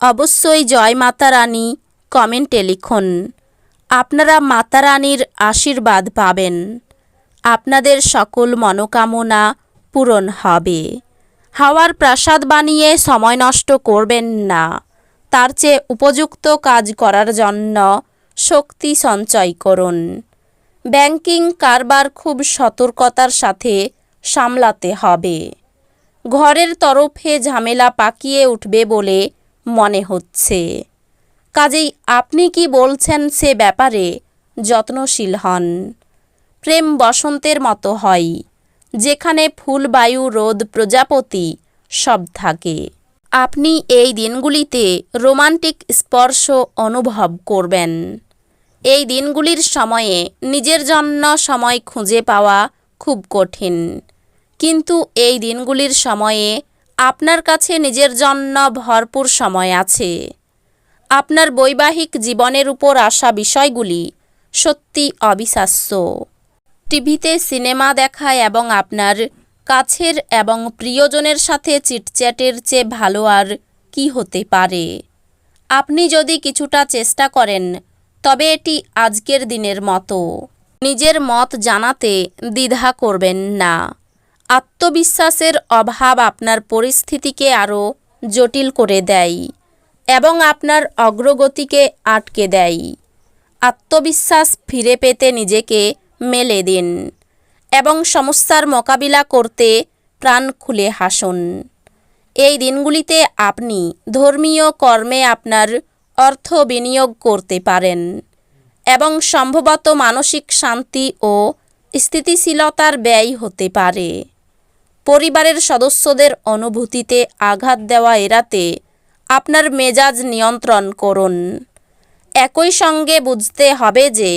অবশ্যই জয় মাতা মাতারানী কমেন্টে লিখুন। আপনারা মাতা মাতারানীর আশীর্বাদ পাবেন। আপনাদের সকল মনোকামনা পূরণ হবে। হাওয়ার প্রাসাদ বানিয়ে সময় নষ্ট করবেন না। তার চেয়ে উপযুক্ত কাজ করার জন্য শক্তি সঞ্চয় করুন। ব্যাংকিং কারবার খুব সতর্কতার সাথে সামলাতে হবে। ঘরের তরফে ঝামেলা পাকিয়ে উঠবে বলে মনে হচ্ছে। কাজেই আপনি কি বলছেন সে ব্যাপারে? যত্নশীল হন। প্রেম বসন্তের মতো হয়, যেখানে ফুল, বায়ু, রোদ, প্রজাপতি সব থাকে। আপনি এই দিনগুলিতে রোমান্টিক স্পর্শ অনুভব করবেন। এই দিনগুলির সময়ে নিজের জন্য সময় খুঁজে পাওয়া খুব কঠিন। কিন্তু এই দিনগুলির সময়ে আপনার কাছে নিজের জন্য ভরপুর সময় আছে। আপনার বৈবাহিক জীবনের উপর আসা বিষয়গুলি সত্যি অবিশ্বাস্য। টিভিতে সিনেমা দেখা এবং আপনার কাছের এবং প্রিয়জনের সাথে চিটচ্যাটের চেয়ে ভালো আর কি হতে পারে? আপনি যদি কিছুটা চেষ্টা করেন, তবে এটি আজকের দিনের মতো। নিজের মত জানাতে দ্বিধা করবেন না। আত্মবিশ্বাসের অভাব আপনার পরিস্থিতিকে আরও জটিল করে দেয় এবং আপনার অগ্রগতিকে আটকে দেয়। আত্মবিশ্বাস ফিরে পেতে নিজেকে মেলে দিন এবং সমস্যার মোকাবিলা করতে প্রাণ খুলে হাসুন। এই দিনগুলিতে আপনি ধর্মীয় কর্মে আপনার অর্থ বিনিয়োগ করতে পারেন এবং সম্ভবত মানসিক শান্তি ও স্থিতিশীলতার ব্যয় হতে পারে। পরিবারের সদস্যদের অনুভূতিতে আঘাত দেওয়া এড়াতে আপনার মেজাজ নিয়ন্ত্রণ করুন। একই সঙ্গে বুঝতে হবে যে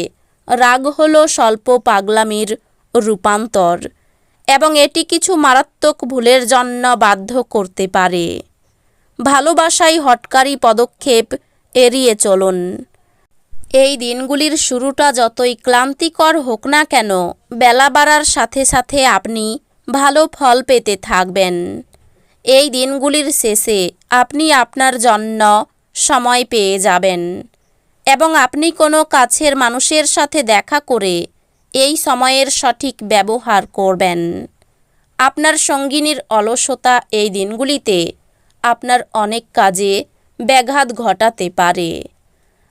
রাগ হল স্বল্প পাগলামির রূপান্তর এবং এটি কিছু মারাত্মক ভুলের জন্য বাধ্য করতে পারে। ভালোবাসায় হটকারী পদক্ষেপ এড়িয়ে চলুন। এই দিনগুলির শুরুটা যতই ক্লান্তিকর হোক না কেন, বেলা বাড়ার সাথে সাথে আপনি ভালো ফল পেতে থাকবেন। এই দিনগুলির শেষে আপনি আপনার জন্য সময় পেয়ে যাবেন। এবং আপনি কোনো কাছের মানুষের সাথে দেখা করে এই সময়ের সঠিক ব্যবহার করবেন। আপনার সঙ্গিনীর অলসতা এই দিনগুলিতে আপনার অনেক কাজে ব্যাঘাত ঘটাতে পারে।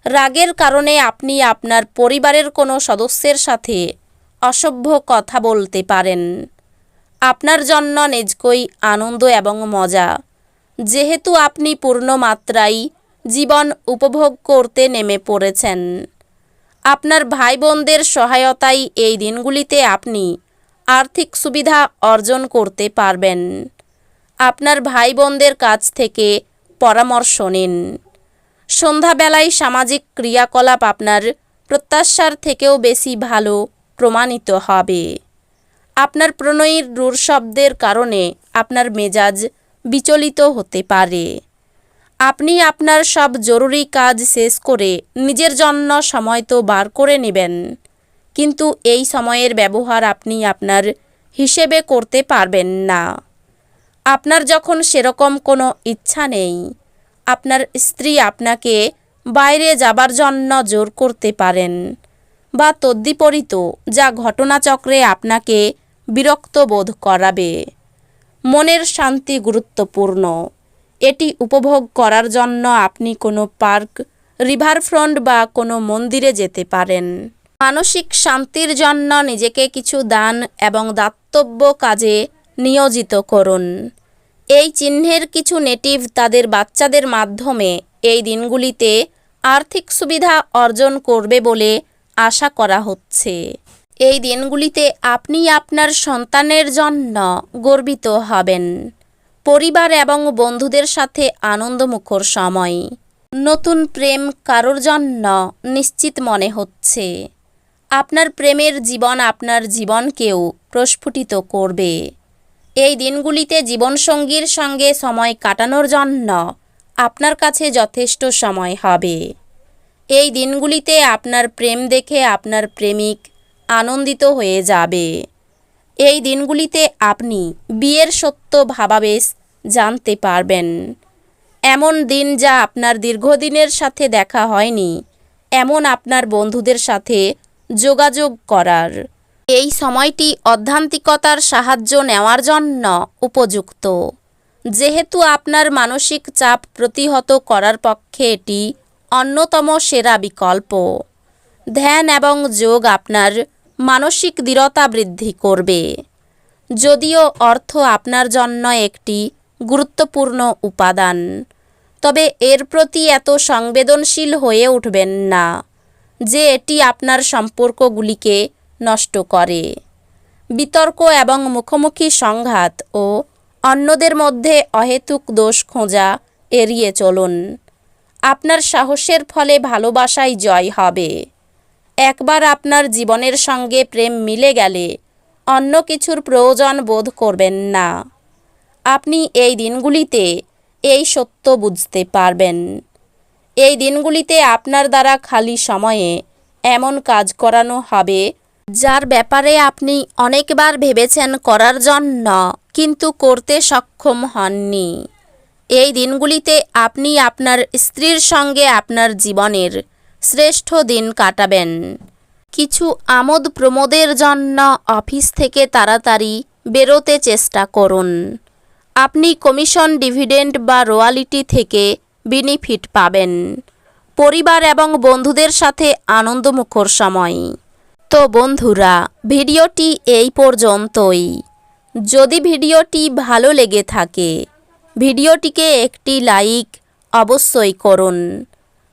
রাগের কারণে আপনি আপনার পরিবারের কোনো সদস্যের সাথে অসভ্য কথা বলতে পারেন। আপনার জন্য নিজকই আনন্দ এবং মজা। যেহেতু আপনি পূর্ণ মাত্রায় জীবন উপভোগ করতে নেমে পড়েছেন। আপনার ভাই বোনদের সহায়তায় এই দিনগুলিতে আপনি আর্থিক সুবিধা অর্জন করতে পারবেন। আপনার ভাই বোনদের কাছ থেকে পরামর্শ নিন। সন্ধ্যাবেলায় সামাজিক ক্রিয়াকলাপ আপনার প্রত্যাশার থেকেও বেশি ভালো প্রমাণিত হবে। আপনার প্রণয়ীর রূঢ় শব্দের কারণে আপনার মেজাজ বিচলিত হতে পারে। আপনি আপনার সব জরুরি কাজ শেষ করে নিজের জন্য সময় তো বার করে নেবেন। কিন্তু এই সময়ের ব্যবহার আপনি আপনার হিসেবে করতে পারবেন না। আপনার যখন সেরকম কোনো ইচ্ছা নেই, আপনার স্ত্রী আপনাকে বাইরে যাবার জন্য জোর করতে পারেন বা তদ্বিপরীত যা ঘটনাচক্রে আপনাকে বিরক্ত বোধ করাবে। মনের শান্তি গুরুত্বপূর্ণ। এটি উপভোগ করার জন্য আপনি কোনো পার্ক, রিভারফ্রন্ট বা কোনো মন্দিরে যেতে পারেন। মানসিক শান্তির জন্য নিজেকে কিছু দান এবং দাতব্য কাজে নিয়োজিত করুন। এই চিহ্নের কিছু নেটিভ তাদের বাচ্চাদের মাধ্যমে এই দিনগুলিতে আর্থিক সুবিধা অর্জন করবে বলে আশা করা হচ্ছে। এই দিনগুলিতে আপনি আপনার সন্তানের জন্য গর্বিত হবেন। পরিবার এবং বন্ধুদের সাথে আনন্দমুখর সময়। নতুন প্রেম কারোর জন্য নিশ্চিত মনে হচ্ছে। আপনার প্রেমের জীবন আপনার জীবনকেও প্রস্ফুটিত করবে। এই দিনগুলিতে জীবনসঙ্গীর সঙ্গে সময় কাটানোর জন্য আপনার কাছে যথেষ্ট সময় হবে। এই দিনগুলিতে আপনার প্রেম দেখে আপনার প্রেমিক আনন্দিত হয়ে যাবে। এই দিনগুলিতে আপনি বিয়ের সত্য ভাবাবেশ জানতে পারবেন। এমন দিন যা আপনার দীর্ঘদিনের সাথে দেখা হয়নি, এমন আপনার বন্ধুদের সাথে যোগাযোগ করার। এই সময়টি অধ্যান্তিকতার সাহায্য নেওয়ার জন্য উপযুক্ত। যেহেতু আপনার মানসিক চাপ প্রতিহত করার পক্ষে এটি অন্যতম সেরা বিকল্প। ধ্যান এবং যোগ আপনার মানসিক দৃঢ়তা বৃদ্ধি করবে। যদিও অর্থ আপনার জন্য একটি গুরুত্বপূর্ণ উপাদান, তবে এর প্রতি এত সংবেদনশীল হয়ে উঠবেন না যে এটি আপনার সম্পর্কগুলিকে নষ্ট করে। বিতর্ক এবং মুখোমুখি সংঘাত ও অন্যদের মধ্যে অহেতুক দোষ খোঁজা এড়িয়ে চলুন। আপনার সাহসের ফলে ভালোবাসাই জয় হবে। একবার আপনার জীবনের সঙ্গে প্রেম মিলে গেলে অন্য কিছুর প্রয়োজন বোধ করবেন না। আপনি এই দিনগুলিতে এই সত্য বুঝতে পারবেন। এই দিনগুলিতে আপনার দ্বারা খালি সময়ে এমন কাজ করানো হবে, যার ব্যাপারে আপনি অনেকবার ভেবেছেন করার জন্য, কিন্তু করতে সক্ষম হননি। এই দিনগুলিতে আপনি আপনার স্ত্রীর সঙ্গে আপনার জীবনের শ্রেষ্ঠ দিন কাটাবেন। কিছু আমোদ প্রমোদের জন্য অফিস থেকে তাড়াতাড়ি বেরোতে চেষ্টা করুন। আপনি কমিশন ডিভিডেন্ড বা রোয়ালিটি থেকে বেনিফিট পাবেন। পরিবার এবং বন্ধুদের সাথে আনন্দমুখর সময়। তো বন্ধুরা, ভিডিওটি এই পর্যন্তই। যদি ভিডিওটি ভালো লেগে থাকে, ভিডিওটিকে একটি লাইক অবশ্যই করুন।